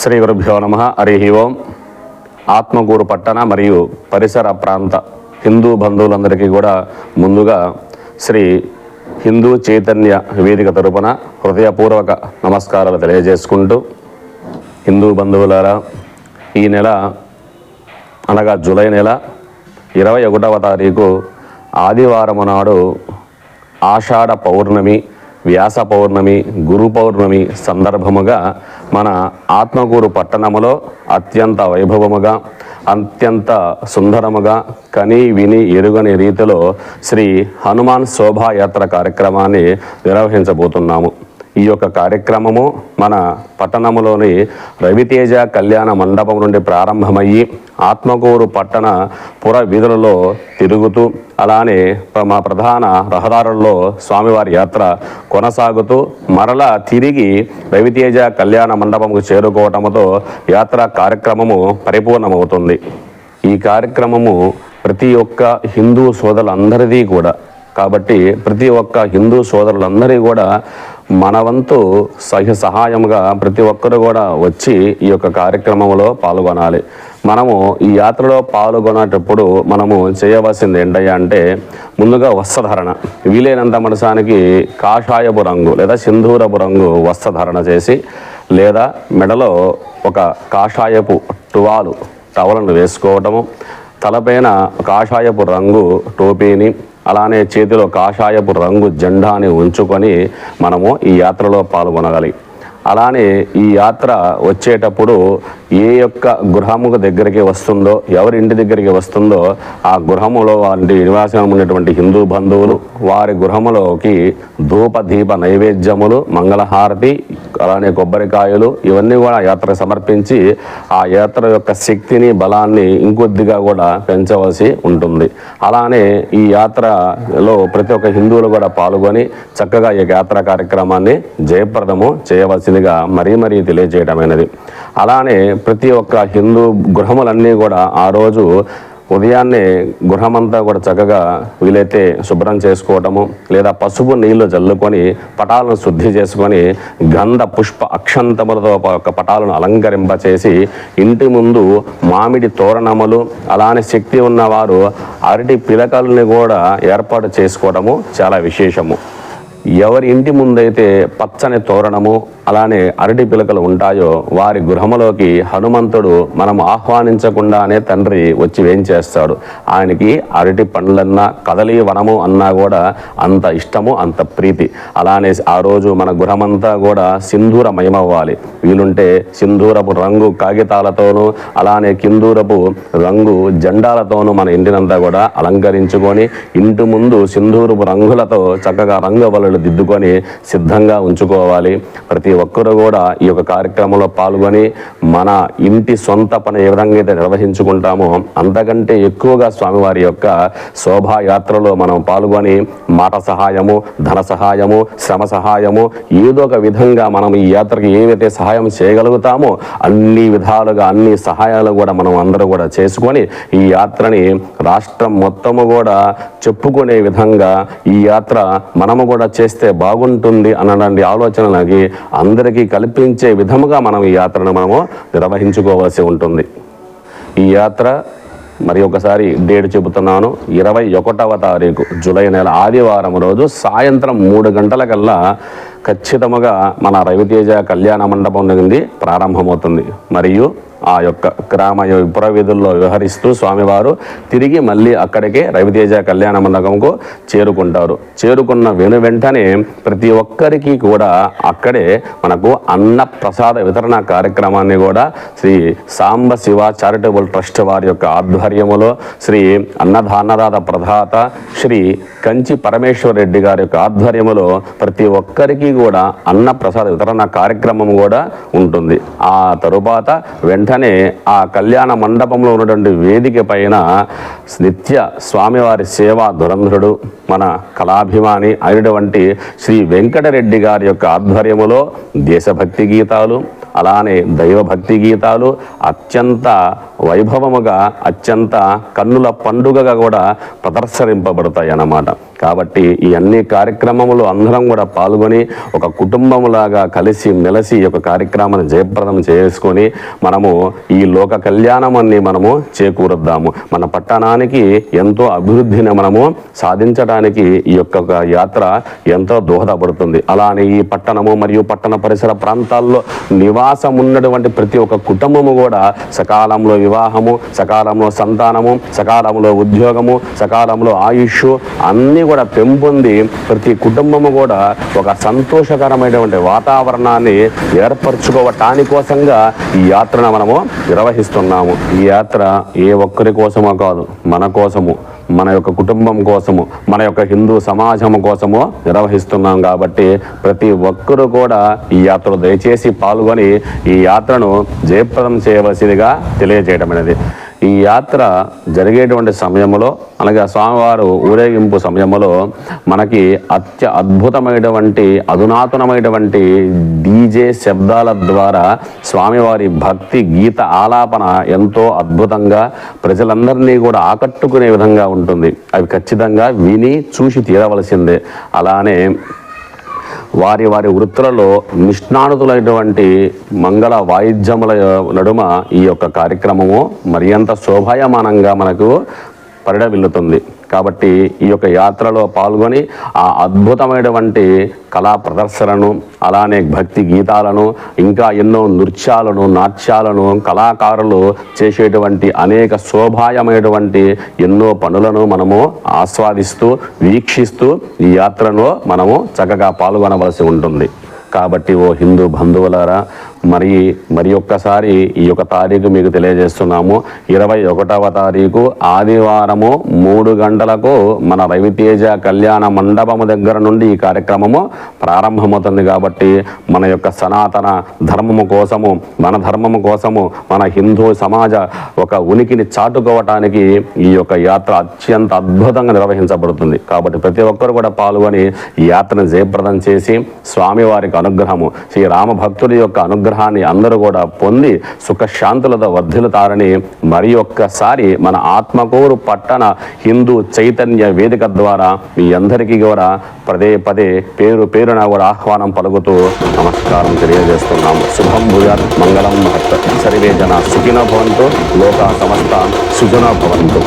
శ్రీ గురుభ్యో నమ. హరి ఓం. ఆత్మకూరు పట్టణ మరియు పరిసర ప్రాంత హిందూ బంధువులందరికీ కూడా ముందుగా శ్రీ హిందూ చైతన్య వేదిక తరపున హృదయపూర్వక నమస్కారాలు తెలియజేసుకుంటూ హిందూ బంధువులారా ఈ నెల అనగా జూలై నెల ఇరవై ఒకటవ తారీఖు ఆదివారం నాడు ఆషాఢ పౌర్ణమి వ్యాస పౌర్ణమి గురు పౌర్ణమి సందర్భముగా మన ఆత్మకూరు పట్టణములో అత్యంత వైభవముగా అత్యంత సుందరముగా కని విని ఎరుగని రీతిలో శ్రీ హనుమాన్ శోభాయాత్ర కార్యక్రమాన్ని నిర్వహించబోతున్నాము. ఈ యొక్క కార్యక్రమము మన పట్టణములోని రవితేజ కళ్యాణ మండపం నుండి ప్రారంభమయ్యి ఆత్మకూరు పట్టణ పుర వీధులలో తిరుగుతూ అలానే మా ప్రధాన రహదారుల్లో స్వామివారి యాత్ర కొనసాగుతూ మరలా తిరిగి రవితేజ కళ్యాణ మండపంకు చేరుకోవటంతో యాత్ర కార్యక్రమము పరిపూర్ణమవుతుంది. ఈ కార్యక్రమము ప్రతి ఒక్క హిందూ సోదరులందరిది కూడా కాబట్టి ప్రతి ఒక్క హిందూ సోదరులందరి కూడా మన వంతు సహ సహాయముగా ప్రతి ఒక్కరు కూడా వచ్చి ఈ యొక్క కార్యక్రమంలో పాల్గొనాలి. మనము ఈ యాత్రలో పాల్గొనేటప్పుడు మనము చేయవలసింది ఏంటయ్యా అంటే ముందుగా వస్త్రధారణ. వీలైనంత మనసానికి కాషాయపు రంగు లేదా సింధూరపు రంగు వస్త్రధారణ చేసి లేదా మెడలో ఒక కాషాయపు టువాలు టవలను వేసుకోవటము తలపైన కాషాయపు రంగు టోపీని అలానే చేతిలో కాషాయపు రంగు జెండాని ఉంచుకొని మనము ఈ యాత్రలో పాల్గొనగలి. అలానే ఈ యాత్ర వచ్చేటప్పుడు ఏ యొక్క గృహముకు దగ్గరికి వస్తుందో ఎవరి ఇంటి దగ్గరికి వస్తుందో ఆ గృహములో వారి నివాసం ఉన్నటువంటి హిందూ బంధువులు వారి గృహములోకి ధూప దీప నైవేద్యములు మంగళహారతి అలానే కొబ్బరికాయలు ఇవన్నీ కూడా యాత్ర సమర్పించి ఆ యాత్ర యొక్క శక్తిని బలాన్ని ఇంకొద్దిగా కూడా పెంచవలసి ఉంటుంది. అలానే ఈ యాత్రలో ప్రతి ఒక్క హిందువులు కూడా పాల్గొని చక్కగా ఈ యాత్ర కార్యక్రమాన్ని జయప్రదము చేయవలసిందిగా మరీ మరీ తెలియజేయడమైనది. అలానే ప్రతి ఒక్క హిందూ గృహములన్నీ కూడా ఆ రోజు ఉదయాన్నే గృహమంతా కూడా చక్కగా వీలైతే శుభ్రం చేసుకోవటము లేదా పసుపు నీళ్ళు చల్లుకొని పటాలను శుద్ధి చేసుకొని గంధ పుష్ప అక్షంతములతో ఒక పటాలను అలంకరింపచేసి ఇంటి ముందు మామిడి తోరణములు అలానే శక్తి ఉన్నవారు అరటి పిలకల్ని కూడా ఏర్పాటు చేసుకోవడము చాలా విశేషము. ఎవరి ఇంటి ముందైతే పచ్చని తోరణము అలానే అరటి పిలకలు ఉంటాయో వారి గృహములోకి హనుమంతుడు మనం ఆహ్వానించకుండానే తండ్రి వచ్చి వేంచేస్తాడు ఆయనకి అరటి పండ్లన్నా కదలి వనము అన్నా కూడా అంత ఇష్టము అంత ప్రీతి. అలానే ఆ రోజు మన గృహమంతా కూడా సింధూరమయమవ్వాలి. వీలుంటే సింధూరపు రంగు కాగితాలతోనూ అలానే కిందూరపు రంగు జెండాలతోనూ మన ఇంటినంతా కూడా అలంకరించుకొని ఇంటి ముందు సింధూరపు రంగులతో చక్కగా రంగవల్లులు దిద్దుకొని సిద్ధంగా ఉంచుకోవాలి. ప్రతి ఒక్కరు కూడా ఈ యొక్క కార్యక్రమంలో పాల్గొని మన ఇంటి సొంత పని ఏ విధంగా అయితే నిర్వహించుకుంటామో అంతకంటే ఎక్కువగా స్వామివారి యొక్క శోభాయాత్రలో మనం పాల్గొని మాట సహాయము ధన సహాయము శ్రమ సహాయము ఏదో ఒక విధంగా మనం ఈ యాత్రకి ఏవైతే సహాయం చేయగలుగుతామో అన్ని విధాలుగా అన్ని సహాయాలు కూడా మనం అందరూ కూడా చేసుకొని ఈ యాత్రని రాష్ట్రం మొత్తము కూడా చెప్పుకునే విధంగా ఈ యాత్ర మనము కూడా చేస్తే బాగుంటుంది అన్నటువంటి ఆలోచనలకి అందరికీ కల్పించే విధముగా మనం ఈ యాత్రను మనము నిర్వహించుకోవాల్సి ఉంటుంది. ఈ యాత్ర మరి ఒకసారి డేట్ చెబుతున్నాను. ఇరవై ఒకటవ తారీఖు జూలై నెల ఆదివారం రోజు సాయంత్రం మూడు గంటలకల్లా ఖచ్చితముగా మన రవితేజ కళ్యాణ మండపం నుండి ప్రారంభమవుతుంది. మరియు ఆ యొక్క గ్రామ పుర వీధుల్లో వ్యవహరిస్తూ స్వామివారు తిరిగి మళ్ళీ అక్కడికే రవితేజ కళ్యాణ మండపంకు చేరుకుంటారు. చేరుకున్న వెను వెంటనే ప్రతి ఒక్కరికి కూడా అక్కడే మనకు అన్న ప్రసాద వితరణ కార్యక్రమాన్ని కూడా శ్రీ సాంబ శివ చారిటబుల్ ట్రస్ట్ వారి యొక్క ఆధ్వర్యములో శ్రీ అన్నదానదాత ప్రధాత శ్రీ కంచి పరమేశ్వర రెడ్డి గారి యొక్క ఆధ్వర్యంలో ప్రతి ఒక్కరికి కూడా అన్న ప్రసాద వితరణ కార్యక్రమం కూడా ఉంటుంది. ఆ తరువాత వెంటనే ఆ కళ్యాణ మండపంలో ఉన్నటువంటి వేదిక పైన నిత్య స్వామివారి సేవా దురంధరుడు మన కళాభిమాని అయినటువంటి శ్రీ వెంకటరెడ్డి గారి యొక్క ఆధ్వర్యములో దేశభక్తి గీతాలు అలానే దైవభక్తి గీతాలు అత్యంత వైభవముగా అత్యంత కన్నుల పండుగగా కూడా ప్రదర్శింపబడతాయి అన్నమాట కాబట్టి ఈ అన్ని కార్యక్రమములు అందరం కూడా పాల్గొని ఒక కుటుంబములాగా కలిసి మెలిసి ఈ యొక్క కార్యక్రమాన్ని జయప్రదం చేసుకొని మనము ఈ లోక కళ్యాణాన్ని మనము చేకూరుద్దాము. మన పట్టణానికి ఎంతో అభివృద్ధిని మనము సాధించడానికి ఈ యొక్క యాత్ర ఎంతో దోహదపడుతుంది. అలానే ఈ పట్టణము మరియు పట్టణ పరిసర ప్రాంతాల్లో నివాసం ఉన్నటువంటి ప్రతి ఒక్క కుటుంబము కూడా సకాలంలో వివాహము సకాలంలో సంతానము సకాలంలో ఉద్యోగము సకాలంలో ఆయుష్ అన్నీ కూడా పెంపొంది ప్రతి కుటుంబము కూడా ఒక సంతోషకరమైనటువంటి వాతావరణాన్ని ఏర్పరచుకోవటాని కోసంగా ఈ యాత్రను మనము నిర్వహిస్తున్నాము. ఈ యాత్ర ఏ ఒక్కరి కోసమో కాదు మన కోసము మన యొక్క కుటుంబం కోసము మన యొక్క హిందూ సమాజం కోసము నిర్వహిస్తున్నాం కాబట్టి ప్రతి ఒక్కరూ కూడా ఈ యాత్ర దయచేసి పాల్గొని ఈ యాత్రను జయప్రదం చేయవలసిందిగా తెలియజేయడం అనేది. ఈ యాత్ర జరిగేటువంటి సమయంలో అనగా స్వామివారు ఊరేగింపు సమయంలో మనకి అత్య అద్భుతమైనటువంటి అధునాతనమైనటువంటి డీజే శబ్దాల ద్వారా స్వామివారి భక్తి గీత ఆలాపన ఎంతో అద్భుతంగా ప్రజలందరినీ కూడా ఆకట్టుకునే విధంగా ఉంటుంది. అవి ఖచ్చితంగా విని చూసి తీరవలసిందే. అలానే వారి వారి వృత్తులలో నిష్ణానుతులైనటువంటి మంగళ వాయిద్యముల నడుమ ఈ యొక్క కార్యక్రమము మరింత శోభాయమానంగా మనకు పరిడవిల్లుతుంది. కాబట్టి ఈ యొక్క యాత్రలో పాల్గొని ఆ అద్భుతమైనటువంటి కళా ప్రదర్శనను అలానే భక్తి గీతాలను ఇంకా ఎన్నో నృత్యాలను నాట్యాలను కళాకారులు చేసేటువంటి అనేక శోభాయమైనటువంటి ఎన్నో పనులను మనము ఆస్వాదిస్తూ వీక్షిస్తూ ఈ యాత్రలో మనము చక్కగా పాల్గొనవలసి ఉంటుంది. కాబట్టి ఓ హిందూ బంధువులారా మరి మరి ఒక్కసారి ఈ యొక్క తారీఖు మీకు తెలియజేస్తున్నాము. ఇరవై ఒకటవ తారీఖు ఆదివారము మూడు గంటలకు మన రవితేజ కళ్యాణ మండపము దగ్గర నుండి ఈ కార్యక్రమము ప్రారంభమవుతుంది కాబట్టి మన యొక్క సనాతన ధర్మము కోసము మన ధర్మము కోసము మన హిందూ సమాజ ఒక ఉనికిని చాటుకోవటానికి ఈ యొక్క యాత్ర అత్యంత అద్భుతంగా నిర్వహించబడుతుంది. కాబట్టి ప్రతి ఒక్కరు కూడా పాల్గొని ఈ యాత్రను జయప్రదం చేసి స్వామివారికి అనుగ్రహము శ్రీ రామ భక్తుడి యొక్క అనుగ్రహాన్ని అందరూ కూడా పొంది సుఖశాంతులతో వర్ధిల్లుతారని మరి ఒక్కసారి మన ఆత్మకూరు పట్టణ హిందూ చైతన్య వేదిక ద్వారా మీ అందరికీ కూడా పదే పదే పేరు పేరున కూడా ఆహ్వానం పలుకుతూ నమస్కారం తెలియజేస్తున్నాము. శుభం భూయాత్ మంగళం సరివే సర్వే జన సుఖిన భవంతు. లోక సమస్త సుజన భవంతు.